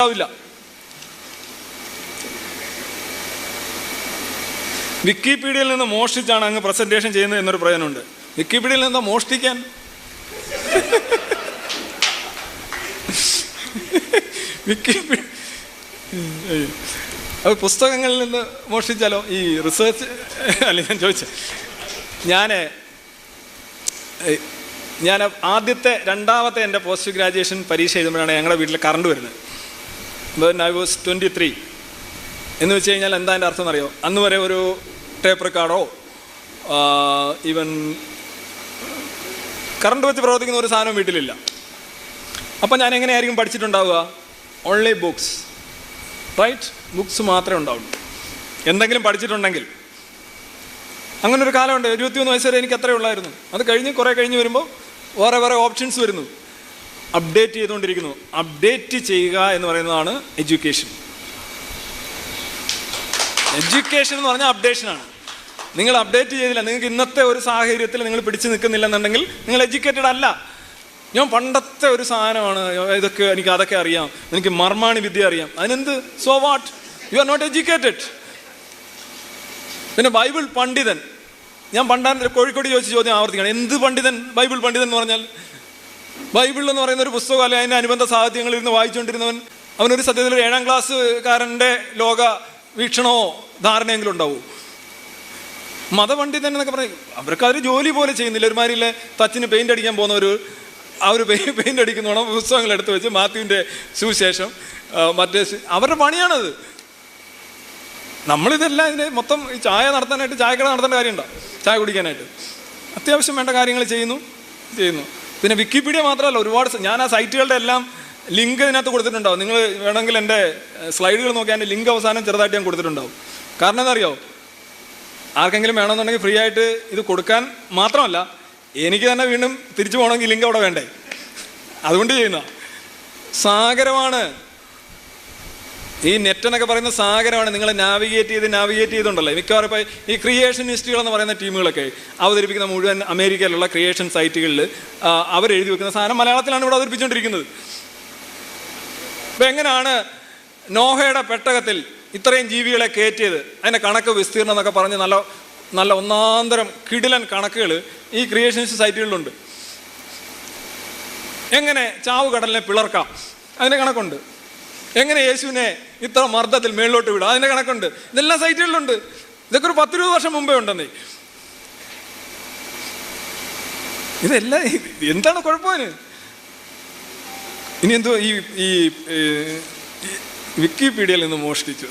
ഉണ്ടാവില്ല. വിക്കിപീഡിയയിൽ നിന്ന് മോഷ്ടിച്ചാണ് അങ്ങ് പ്രസന്റേഷൻ ചെയ്യുന്നത് എന്നൊരു പ്രയോജനമുണ്ട്. വിക്കിപീഡിയയിൽ നിന്ന് മോഷ്ടിക്കാൻ. വിക്കിപീഡിയ പുസ്തകങ്ങളിൽ നിന്ന് മോഷ്ടിച്ചാലോ? ഈ റിസർച്ച് അല്ല ഞാൻ ചോദിച്ച. ഞാൻ ഞാൻ ആദ്യത്തെ രണ്ടാമത്തെ എന്റെ പോസ്റ്റ് ഗ്രാജുവേഷൻ പരീക്ഷ എഴുതുമ്പോഴാണ് ഞങ്ങളുടെ വീട്ടിൽ കറണ്ട് വരുന്നത്. ഐ വാസ് ട്വന്റി ത്രീ എന്ന് വെച്ച് കഴിഞ്ഞാൽ എന്താ എന്റെ അർത്ഥം എന്നറിയോ? അന്ന് വരെ ഒരു ടേപ്പ് റെക്കാർഡോ ഈവൻ കറണ്ട് വെച്ച് പ്രവർത്തിക്കുന്ന ഒരു സാധനം വീട്ടിലില്ല. അപ്പം ഞാൻ എങ്ങനെയായിരിക്കും പഠിച്ചിട്ടുണ്ടാവുക? ഓൺലി ബുക്സ് റൈറ്റ് ബുക്സ് മാത്രമേ ഉണ്ടാവുള്ളൂ. എന്തെങ്കിലും പഠിച്ചിട്ടുണ്ടെങ്കിൽ. അങ്ങനൊരു കാലമുണ്ട്. ഇരുപത്തിമൂന്ന് വയസ്സ് വരെ എനിക്ക് അത്രേ ഉള്ളായിരുന്നു. അത് കഴിഞ്ഞ് കുറേ കഴിഞ്ഞ് വരുമ്പോൾ വേറെ വേറെ ഓപ്ഷൻസ് വരുന്നു. അപ്ഡേറ്റ് ചെയ്തുകൊണ്ടിരിക്കുന്നു. അപ്ഡേറ്റ് ചെയ്യുക എന്ന് പറയുന്നതാണ് എഡ്യൂക്കേഷൻ എഡ്യൂക്കേഷൻ എന്ന് പറഞ്ഞാൽ അപ്ഡേഷനാണ് നിങ്ങൾ അപ്ഡേറ്റ് ചെയ്തില്ല. നിങ്ങൾക്ക് ഇന്നത്തെ ഒരു സാഹചര്യത്തിൽ നിങ്ങൾ പിടിച്ചു നിൽക്കുന്നില്ലെന്നുണ്ടെങ്കിൽ നിങ്ങൾ എഡ്യൂക്കേറ്റഡ് അല്ല. ഞാൻ പണ്ടത്തെ ഒരു സാധനമാണ്. ഇതൊക്കെ എനിക്ക് അതൊക്കെ അറിയാം. എനിക്ക് മർമാണി വിദ്യ അറിയാം. അതിനെന്ത്? So what you are not educated പിന്നെ ബൈബിൾ പണ്ഡിതൻ. ഞാൻ പണ്ടാൻ കോഴിക്കോട് ചോദിച്ച ചോദ്യം ആവർത്തിക്കണം. എന്ത് പണ്ഡിതൻ? ബൈബിൾ പണ്ഡിതൻ എന്ന് പറഞ്ഞാൽ ബൈബിൾ എന്ന് പറയുന്ന ഒരു പുസ്തകം അല്ലെങ്കിൽ അതിന്റെ അനുബന്ധ സാഹിത്യങ്ങളിൽ നിന്ന് വായിച്ചുകൊണ്ടിരുന്നവൻ അവനൊരു സത്യത്തിൽ ഒരു ഏഴാം ക്ലാസ്സുകാരന്റെ ലോക വീക്ഷണമോ ധാരണയെങ്കിലും ഉണ്ടാവും. മതപണ്ഡിതൻ എന്നൊക്കെ പറയും അവർക്ക് അവർ ജോലി പോലെ ചെയ്യുന്നില്ല. ഒരുമാരില്ല തച്ചിന് പെയിന്റ് അടിക്കാൻ പോകുന്ന ഒരു ആ ഒരു പെയിന്റ് അടിക്കുന്നോണം പുസ്തകങ്ങൾ എടുത്ത് വെച്ച് മാത്യുവിന്റെ സുവിശേഷം മറ്റേ അവരുടെ പണിയാണത്. നമ്മളിതെല്ലാം ഇതിനെ മൊത്തം ഈ ചായ നടത്താനായിട്ട് ചായക്കട നടത്തേണ്ട കാര്യമുണ്ടോ? ചായ കുടിക്കാനായിട്ട്. അത്യാവശ്യം വേണ്ട കാര്യങ്ങൾ ചെയ്യുന്നു ചെയ്യുന്നു. പിന്നെ വിക്കിപീഡിയ മാത്രമല്ല ഒരുപാട് ഞാൻ ആ സൈറ്റുകളുടെ എല്ലാം ലിങ്ക് ഇതിനകത്ത് കൊടുത്തിട്ടുണ്ടാവും. നിങ്ങൾ വേണമെങ്കിൽ എന്റെ സ്ലൈഡുകൾ നോക്കി അതിന്റെ ലിങ്ക് അവസാനം ചെറുതായിട്ട് ഞാൻ കൊടുത്തിട്ടുണ്ടാവും. കാരണം എന്താ അറിയോ ആർക്കെങ്കിലും വേണമെന്നുണ്ടെങ്കിൽ ഫ്രീ ആയിട്ട് ഇത് കൊടുക്കാൻ മാത്രമല്ല എനിക്ക് തന്നെ വീണ്ടും തിരിച്ചു പോകണമെങ്കിൽ ലിങ്ക് അവിടെ വേണ്ടേ? അതുകൊണ്ട് ചെയ്യുന്ന സാഗരമാണ്. ഈ നെറ്റ് എന്നൊക്കെ പറയുന്ന സാഗരമാണ്. നിങ്ങൾ നാവിഗേറ്റ് ചെയ്ത് നാവിഗേറ്റ് ചെയ്തുണ്ടല്ലോ. മിക്കവാറും ഇപ്പോൾ ഈ ക്രിയേഷനിസ്റ്റുകൾ എന്ന് പറയുന്ന ടീമുകളൊക്കെ അവതരിപ്പിക്കുന്ന മുഴുവൻ അമേരിക്കയിലുള്ള ക്രിയേഷൻ സൈറ്റുകളിൽ അവരെഴുതി വെക്കുന്ന സാധനം മലയാളത്തിലാണ് ഇവിടെ അവതരിപ്പിച്ചുകൊണ്ടിരിക്കുന്നത്. അപ്പം എങ്ങനെയാണ് നോഹയുടെ പെട്ടകത്തിൽ ഇത്രയും ജീവികളെ കയറ്റിയത്? അതിന്റെ കണക്ക് വിസ്തീർണം എന്നൊക്കെ പറഞ്ഞ് നല്ല നല്ല ഒന്നാന്തരം കിടിലൻ കണക്കുകൾ ഈ ക്രിയേഷനിസ്റ്റ് സൈറ്റുകളിലുണ്ട് എങ്ങനെ ചാവുകടലിനെ പിളർക്കാം? അതിന്റെ കണക്കുണ്ട്. എങ്ങനെ യേശുവിനെ ഇത്ര മർദ്ദത്തിൽ മേളിലോട്ട് വിടും? അതിന്റെ കണക്കുണ്ട്. ഇതെല്ലാം സൈറ്റുകളിലുണ്ട്. ഇതൊക്കെ ഒരു പത്തിരുപത് വർഷം മുമ്പേ ഉണ്ടെന്നേ. ഇതെല്ലാം എന്താണ് കുഴപ്പമിന് ഇനി എന്തോ ഈ ഈ വിക്കിപീഡിയയിൽ നിന്ന് മോഷ്ടിച്ചു